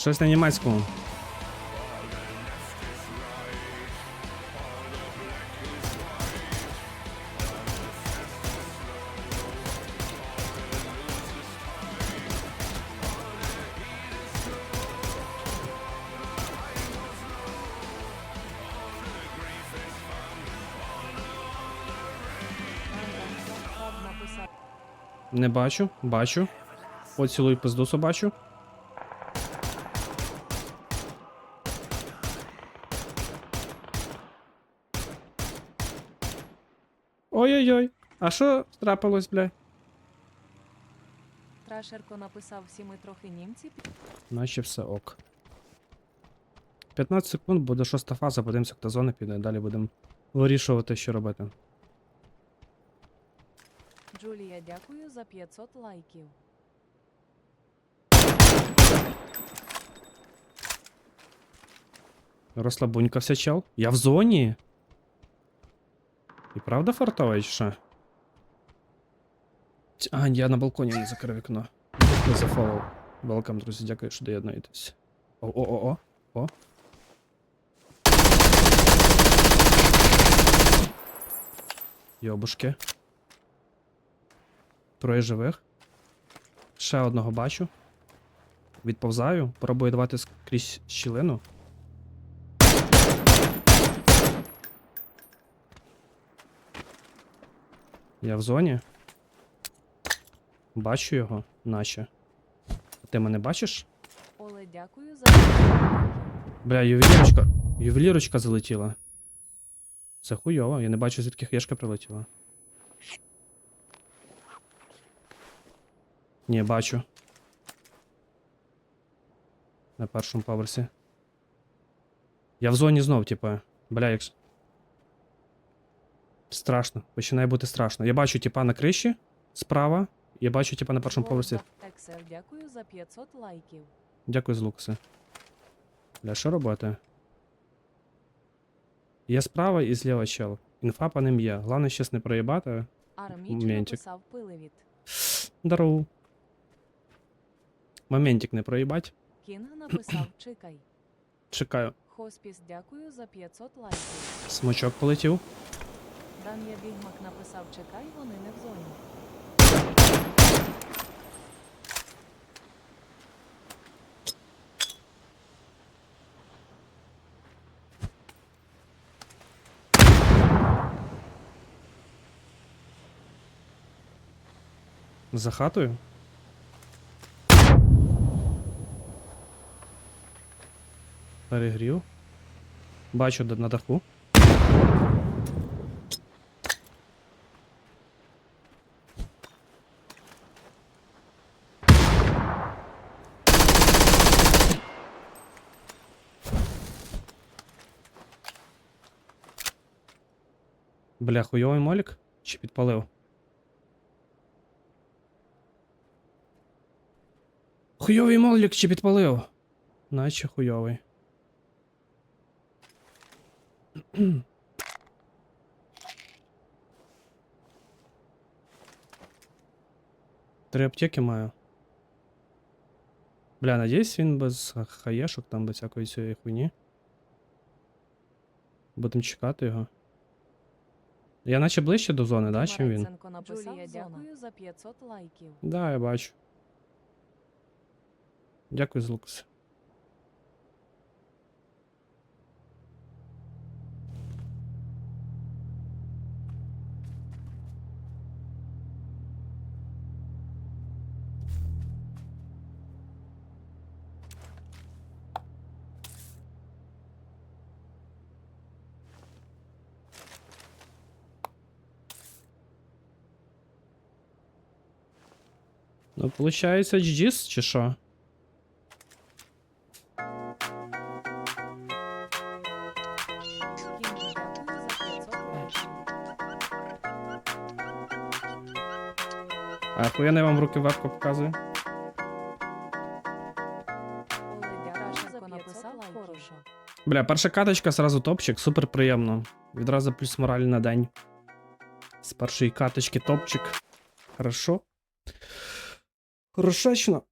Щось на німецькому. Не бачу, бачу. Поцілуй пизду собачу. Ой-ой-ой. А що трапилось, бля? Трашерко написав, всі ми трохи німці. Наче все ок. 15 секунд буде шоста фаза, подивимося, хто зони піде. Далі будемо вирішувати, що робити. Джулія, дякую за 500 лайків. Розслабунькався чел. Я в зоні. І правда фартовий що? А, я на балконі не закрив вікно. Не зафолов. Велкам, друзі, дякую, що доєднуєтесь. О-о-о-о. О. Йобушки. Троє живих. Ще одного бачу. Відповзаю. Пробую давати скрізь щілину. Я в зоні. Бачу його, наче. А ти мене бачиш? Оле, дякую за Бля, ювелірочка. Ювелірочка залетіла. Це хуйово, я не бачу, звідки хешка прилетіла. Ні, бачу. На першому поверсі. Я в зоні знов, типа. Бля, як. Страшно. Починає бути страшно. Я бачу типа на криші справа. Я бачу типа на першому поверсі. Ексел, дякую за 500 лайків. Дякую з Лукаси. Бля, що робити? Є справа і зліва чел. Інфа по ним є. Головне щас не проїбати. Арміч Моментик. написав пилевіт. Здорово. Моментик не проїбать. Кінг написав чекай. Чекаю. Хоспіс, дякую за 500 лайків. Смочок полетів. Даня Бігмак написав чекай, вони не в зоні. За хатою. Перегрів. Бачу на даху. Бля, хуйовий молік? Чи підпалив? Хуйовий молік чи підпалив? Наче хуйовий. Три аптеки маю. Бля, надіюсь, він без ха- хаєшок, там без всякої цієї хуйні. Будемо чекати його. Я наче ближче до зони, да, чим він? Мареценко написав Джулія, дякую за 500 лайків. Да, я бачу. Дякую, Злукас. Ну, получається, GG's, чи що? Кінг, дякую за 500 лайків. А хуя вам руки вебку показує? Оле, дякую за 500 лайків. Бля, перша каточка, сразу топчик, супер приємно. Відразу плюс мораль на день. З першої каточки топчик. Хорошо. Хорошечно.